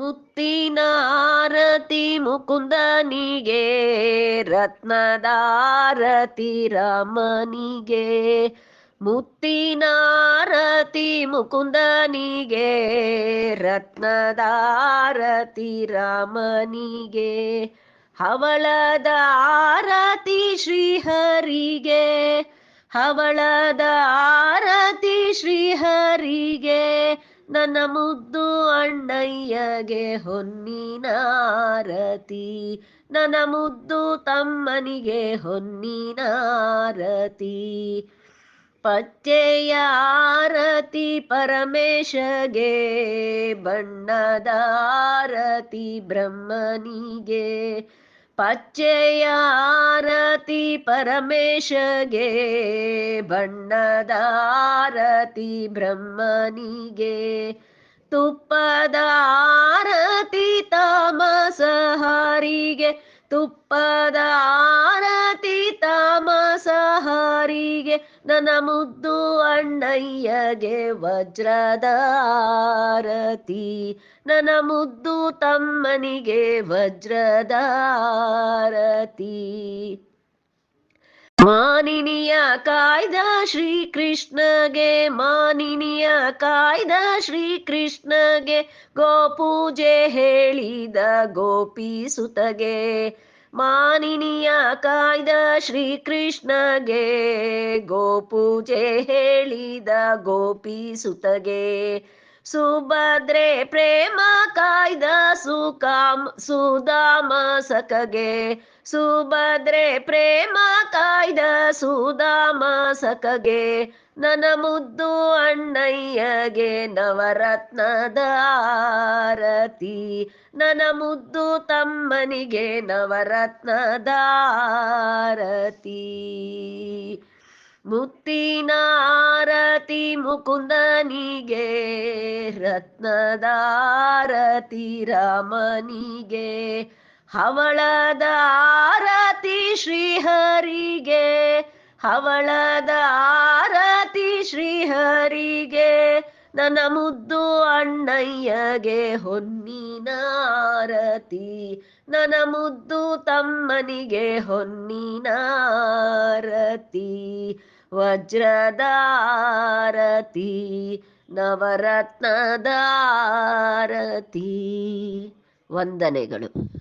ಮುತ್ತಿನ ಆರತಿ ಮುಕುಂದನಿಗೆ, ರತ್ನದಾರತಿ ರಾಮನಿಗೆ ಮುತ್ತಿನ ಆರತಿ ಮುಕುಂದನಿಗೆ, ರತ್ನದಾರತಿ ರಾಮನಿಗೆ ಹವಳದ ಆರತಿ ಶ್ರೀಹರಿಗೆ ಹವಳದ ಆರತಿ ಶ್ರೀಹರಿಗೆ ನನ್ನ ಮುದ್ದು ಅಣ್ಣಯ್ಯಗೆ ಹೊನ್ನಿನಾರತಿ. ನನ್ನ ಮುದ್ದು ತಮ್ಮನಿಗೆ ಹೊನ್ನಿನಾರತಿ. ಪಚ್ಚೆಯ ಆರತಿ ಪರಮೇಶಗೆ ಬಣ್ಣದಾರತಿ ಬ್ರಹ್ಮನಿಗೆ. ಪಚ್ಚೆಯ ಆರತಿ ಪರಮೇಶಗೆ ಬಣ್ಣದಾರತಿ ಬ್ರಹ್ಮನಿಗೆ ತುಪ್ಪದಾರತಿ ತಾಮಸಹಾರಿಗೆ ತುಪ್ಪದ ಆರತಿ ತಾಮಸಹಾರಿಗೆ ನನ್ನ ಮುದ್ದು ಅಣ್ಣಯ್ಯಗೆ ವಜ್ರದಾರತಿ ನನ್ನ ಮುದ್ದು ತಮ್ಮನಿಗೆ ವಜ್ರದಾರತಿ ಮಾನಿನಿಯ ಕಾಯ್ದ ಶ್ರೀಕೃಷ್ಣಗೆ, ಮಾನಿನಿಯ ಕಾಯ್ದ ಶ್ರೀಕೃಷ್ಣಗೆ, ಗೋಪೂಜೆ ಹೇಳಿದ ಗೋಪಿ ಸುತಗೆ. ಮಾನಿನಿಯ ಕಾಯ್ದ ಶ್ರೀಕೃಷ್ಣಗೆ, ಗೋಪೂಜೆ ಹೇಳಿದ ಗೋಪಿ ಸುತಗೆ. ಸುಭದ್ರೆ ಪ್ರೇಮ ಕಾಯ್ದ ಸುಕಾಮ, ಸುಧಾಮ ಸಕಗೆ ಸುಭದ್ರೆ ಪ್ರೇಮ ಕಾಯ್ದ ಸುಧಾಮ ಸಕಗೆ ನನ ಮುದ್ದು ಅಣ್ಣಯ್ಯಗೆ ನವರತ್ನದಾರತಿ ನನ ಮುದ್ದು ತಮ್ಮನಿಗೆ ನವರತ್ನದಾರತಿ ಮುತ್ತಿನ ಆರತಿ ಮುಕುಂದನಿಗೆ ರತ್ನದಾರತಿ ರಾಮನಿಗೆ ಹವಳದ ಆರತಿ ಶ್ರೀಹರಿಗೆ ಹವಳದ ಆರತಿ ಶ್ರೀಹರಿಗೆ ನನ್ನ ಮುದ್ದು ಅಣ್ಣಯ್ಯಗೆ ಹೊನ್ನಿನಾರತಿ. ನನ್ನ ಮುದ್ದು ತಮ್ಮನಿಗೆ ಹೊನ್ನಿನಾರತಿ. ವಜ್ರದಾರತಿ ನವರತ್ನದಾರತಿ ವಂದನೆಗಳು.